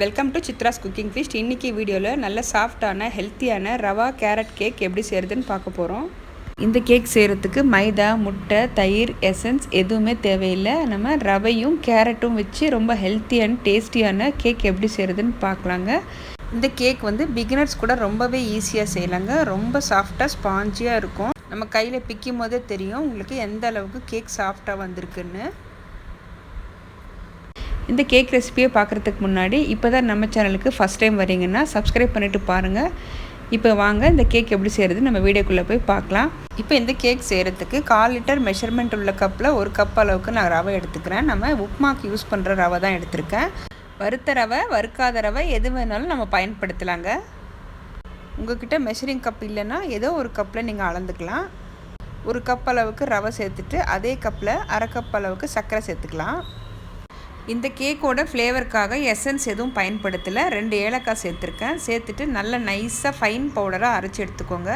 Welcome to Chitra's cooking feast இன்றைக்கி வீடியோவில் நல்ல சாஃப்டான ஹெல்த்தியான ரவா கேரட் கேக் எப்படி செய்கிறதுன்னு பார்க்க போகிறோம் இந்த கேக் செய்கிறதுக்கு மைதா முட்டை தயிர் எசன்ஸ் எதுவுமே தேவையில்லை. நம்ம ரவையும் கேரட்டும் வச்சு ரொம்ப ஹெல்த்தி அண்ட் டேஸ்டியான கேக் எப்படி செய்கிறதுன்னு பார்க்கலாங்க. இந்த கேக் வந்து பிகினர்ஸ் கூட ரொம்பவே ஈஸியாக செய்யலாங்க. ரொம்ப சாஃப்டாக ஸ்பாஞ்சியாக இருக்கும். நம்ம கையில் பிக்கும் போதே தெரியும் உங்களுக்கு எந்த அளவுக்கு கேக் சாஃப்டாக வந்திருக்குன்னு. இந்த கேக் ரெசிபியை பார்க்குறதுக்கு முன்னாடி இப்போ தான் நம்ம சேனலுக்கு ஃபஸ்ட் டைம் வரீங்கன்னா சப்ஸ்கிரைப் பண்ணிவிட்டு பாருங்கள் இப்போ வாங்க இந்த கேக் எப்படி செய்கிறது நம்ம வீடியோக்குள்ளே போய் பார்க்கலாம். இப்போ இந்த கேக் செய்கிறதுக்கு கால் லிட்டர் மெஷர்மெண்ட் உள்ள கப்பில் ஒரு கப் அளவுக்கு நான் ரவை எடுத்துக்கிறேன். நம்ம உப்மாக்கு யூஸ் பண்ணுற ரவை தான் எடுத்திருக்கேன். வறுத்த ரவை வறுக்காத ரவை எது வேணாலும் நம்ம பயன்படுத்தலாங்க. உங்கள்கிட்ட மெஷரிங் கப் இல்லைன்னா ஏதோ ஒரு கப்பில் நீங்கள் அளந்துக்கலாம். ஒரு கப் அளவுக்கு ரவை சேர்த்துட்டு அதே கப்பில் அரை கப் அளவுக்கு சர்க்கரை சேர்த்துக்கலாம். இந்த கேக்கோட ஃப்ளேவருக்காக எசன்ஸ் எதுவும் பயன்படுத்தலை. ரெண்டு ஏலக்காய் சேர்த்துருக்கேன். சேர்த்துட்டு நல்ல நைஸாக ஃபைன் பவுடராக அரைச்சி எடுத்துக்கோங்க.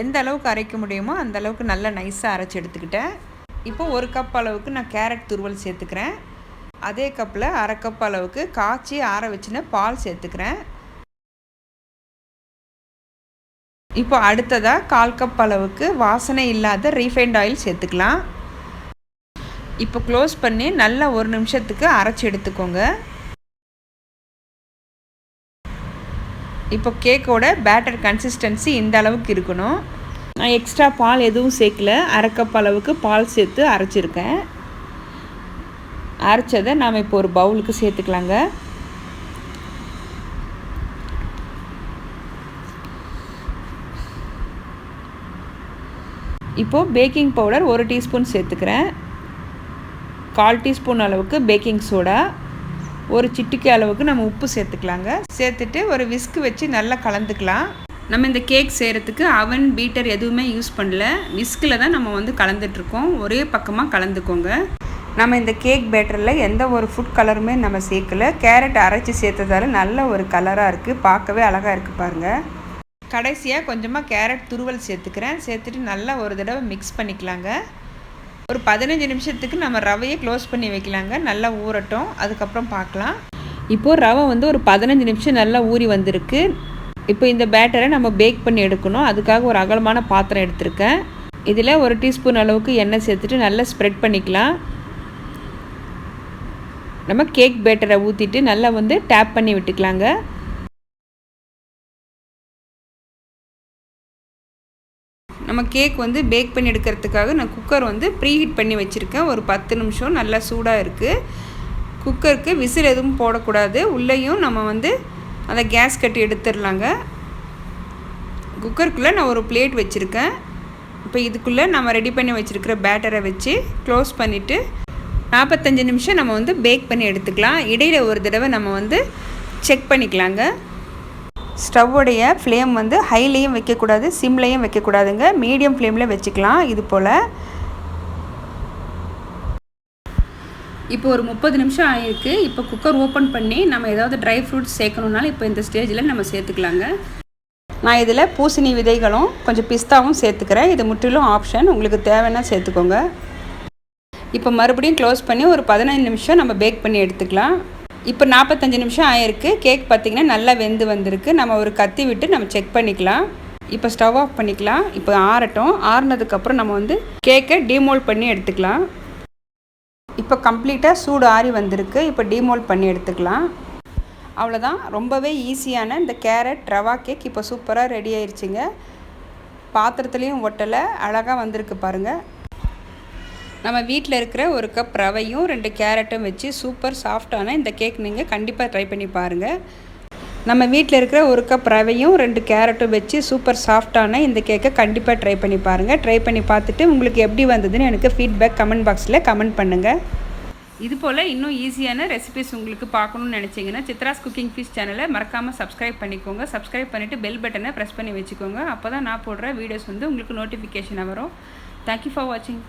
எந்த அளவுக்கு அரைக்க முடியுமோ அந்த அளவுக்கு நல்ல நைஸாக அரைச்சி எடுத்துக்கிட்டேன். இப்போ ஒரு கப் அளவுக்கு நான் கேரட் துருவல் சேர்த்துக்கிறேன். அதே கப்பில் அரை கப் அளவுக்கு காய்ச்சி ஆற வச்சுன பால் சேர்த்துக்கிறேன். இப்போ அடுத்ததாக கால் கப் அளவுக்கு வாசனை இல்லாத ரீஃபைண்ட் ஆயில் சேர்த்துக்கலாம். இப்போ க்ளோஸ் பண்ணி நல்லா ஒரு நிமிஷத்துக்கு அரைச்சி எடுத்துக்கோங்க. இப்போ கேக்கோட பேட்டர் கன்சிஸ்டன்சி இந்த அளவுக்கு இருக்கணும். நான் எக்ஸ்ட்ரா பால் எதுவும் சேர்க்கல. அரைக்கப் அளவுக்கு பால் சேர்த்து அரைச்சிருக்கேன். அரைச்சதை நாம் இப்போ ஒரு பவுலுக்கு சேர்த்துக்கலாங்க. இப்போது பேக்கிங் பவுடர் ஒரு டீஸ்பூன் சேர்த்துக்கிறேன். கால் டீஸ்பூன் அளவுக்கு பேக்கிங் சோடா ஒரு சிட்டிக்கு அளவுக்கு நம்ம உப்பு சேர்த்துக்கலாங்க. சேர்த்துட்டு ஒரு விஸ்க் வச்சு நல்லா கலந்துக்கலாம். நம்ம இந்த கேக் செய்கிறதுக்கு அவன் பீட்டர் எதுவுமே யூஸ் பண்ணல. விஸ்கில் தான் நம்ம வந்து கலந்துட்ருக்கோம். ஒரே பக்கமாக கலந்துக்கோங்க. நம்ம இந்த கேக் பேட்டரில் எந்த ஒரு ஃபுட் கலருமே நம்ம சேர்க்கல. கேரட் அரைச்சி சேர்த்ததால நல்ல ஒரு கலராக இருக்குது பார்க்கவே அழகாக இருக்குது பாருங்கள் கடைசியாக கொஞ்சமாக கேரட் துருவல் சேர்த்துக்கிறேன். சேர்த்துட்டு நல்லா ஒரு தடவை மிக்ஸ் பண்ணிக்கலாங்க. ஒரு பதினஞ்சு நிமிஷத்துக்கு நம்ம ரவையை க்ளோஸ் பண்ணி வைக்கலாங்க. நல்லா ஊறட்டும். அதுக்கப்புறம் பார்க்கலாம். இப்போது ரவை வந்து ஒரு பதினஞ்சு நிமிஷம் நல்லா ஊறி வந்திருக்கு. இப்போ இந்த பேட்டரை நம்ம பேக் பண்ணி எடுக்கணும். அதுக்காக ஒரு அகலமான பாத்திரம் எடுத்திருக்கேன். இதில் ஒரு டீஸ்பூன் அளவுக்கு எண்ணெய் சேர்த்துட்டு நல்லா ஸ்ப்ரெட் பண்ணிக்கலாம். நம்ம கேக் பேட்டரை ஊற்றிட்டு நல்லா வந்து டேப் பண்ணி விட்டுக்கலாங்க. நம்ம கேக் வந்து பேக் பண்ணி எடுக்கிறதுக்காக நான் குக்கர் வந்து ப்ரீ ஹீட் பண்ணி வச்சுருக்கேன். ஒரு பத்து நிமிஷம் நல்லா சூடாக இருக்குது குக்கருக்கு விசில் எதுவும் போடக்கூடாது. உள்ளேயும் நம்ம வந்து அந்த கேஸ் கட்டி எடுத்துடலாங்க. குக்கருக்குள்ளே நான் ஒரு பிளேட் வச்சுருக்கேன். இப்போ இதுக்குள்ளே நம்ம ரெடி பண்ணி வச்சுருக்கிற பேட்டரை வச்சு க்ளோஸ் பண்ணிவிட்டு நாற்பத்தஞ்சு நிமிஷம் நம்ம வந்து பேக் பண்ணி எடுத்துக்கலாம். இடையில் ஒரு தடவை நம்ம வந்து செக் பண்ணிக்கலாங்க. ஸ்டவ்வுடைய ஃப்ளேம் வந்து ஹைலேயும் வைக்கக்கூடாது சிம்லேயும் வைக்கக்கூடாதுங்க. மீடியம் ஃப்ளேமில் வச்சுக்கலாம் இது போல். இப்போ ஒரு முப்பது நிமிஷம் ஆகிருக்கு இப்போ குக்கர் ஓப்பன் பண்ணி நம்ம ஏதாவது ட்ரை ஃப்ரூட்ஸ் சேர்க்கணுன்னாலும் இப்போ இந்த ஸ்டேஜில் நம்ம சேர்த்துக்கலாங்க. நான் இதில் பூசணி விதைகளும் கொஞ்சம் பிஸ்தாவும் சேர்த்துக்கிறேன். இது முற்றிலும் ஆப்ஷன். உங்களுக்கு தேவைன்னா சேர்த்துக்கோங்க. இப்போ மறுபடியும் க்ளோஸ் பண்ணி ஒரு பதினஞ்சு நிமிஷம் நம்ம பேக் பண்ணி எடுத்துக்கலாம். இப்போ நாற்பத்தஞ்சு நிமிஷம் ஆயிருக்கு. கேக் பார்த்திங்கன்னா நல்லா வெந்து வந்திருக்கு. நம்ம ஒரு கத்தி விட்டு நம்ம செக் பண்ணிக்கலாம். இப்போ ஸ்டவ் ஆஃப் பண்ணிக்கலாம். இப்போ ஆறட்டும். ஆறுனதுக்கப்புறம் நம்ம வந்து கேக்கை டீமோல் பண்ணி எடுத்துக்கலாம். இப்போ கம்ப்ளீட்டாக சூடு ஆறி வந்திருக்கு. இப்போ டீமோல்ட் பண்ணி எடுத்துக்கலாம். அவ்வளோதான் ரொம்பவே ஈஸியான இந்த கேரட் ரவா கேக் இப்போ சூப்பராக ரெடி ஆயிடுச்சுங்க பாத்திரத்துலேயும் ஒட்டலை. அழகாக வந்திருக்கு பாருங்கள் நம்ம வீட்டில் இருக்கிற ஒரு கப் ரவையும் ரெண்டு கேரட்டும் வச்சு சூப்பர் சாஃப்டான இந்த கேக் நீங்கள் கண்டிப்பாக ட்ரை பண்ணி பாருங்கள் நம்ம வீட்டில் இருக்கிற ஒரு கப் ரவையும் ரெண்டு கேரட்டும் வச்சு சூப்பர் சாஃப்டான இந்த கேக்கை கண்டிப்பாக ட்ரை பண்ணி பாருங்கள் ட்ரை பண்ணி பார்த்துட்டு உங்களுக்கு எப்படி வந்ததுன்னு எனக்கு ஃபீட்பேக் கமெண்ட் பாக்ஸில் கமெண்ட் பண்ணுங்கள் இது போல் இன்னும் ஈஸியான ரெசிபிஸ் உங்களுக்கு பார்க்கணுன்னு நினச்சிங்கன்னா சித்ராஸ் குக்கிங் ஃபீஸ் சேனலை மறக்காமல் சப்ஸ்கிரைப் பண்ணிக்கோங்க. சப்ஸ்கிரைப் பண்ணிவிட்டு பெல் பட்டனை ப்ரெஸ் பண்ணி வச்சுக்கோங்க. அப்போ தான் நான் போடுற வீடியோஸ் வந்து உங்களுக்கு நோட்டிஃபிகேஷனாக வரும். தேங்க்யூ ஃபார் வாட்சிங்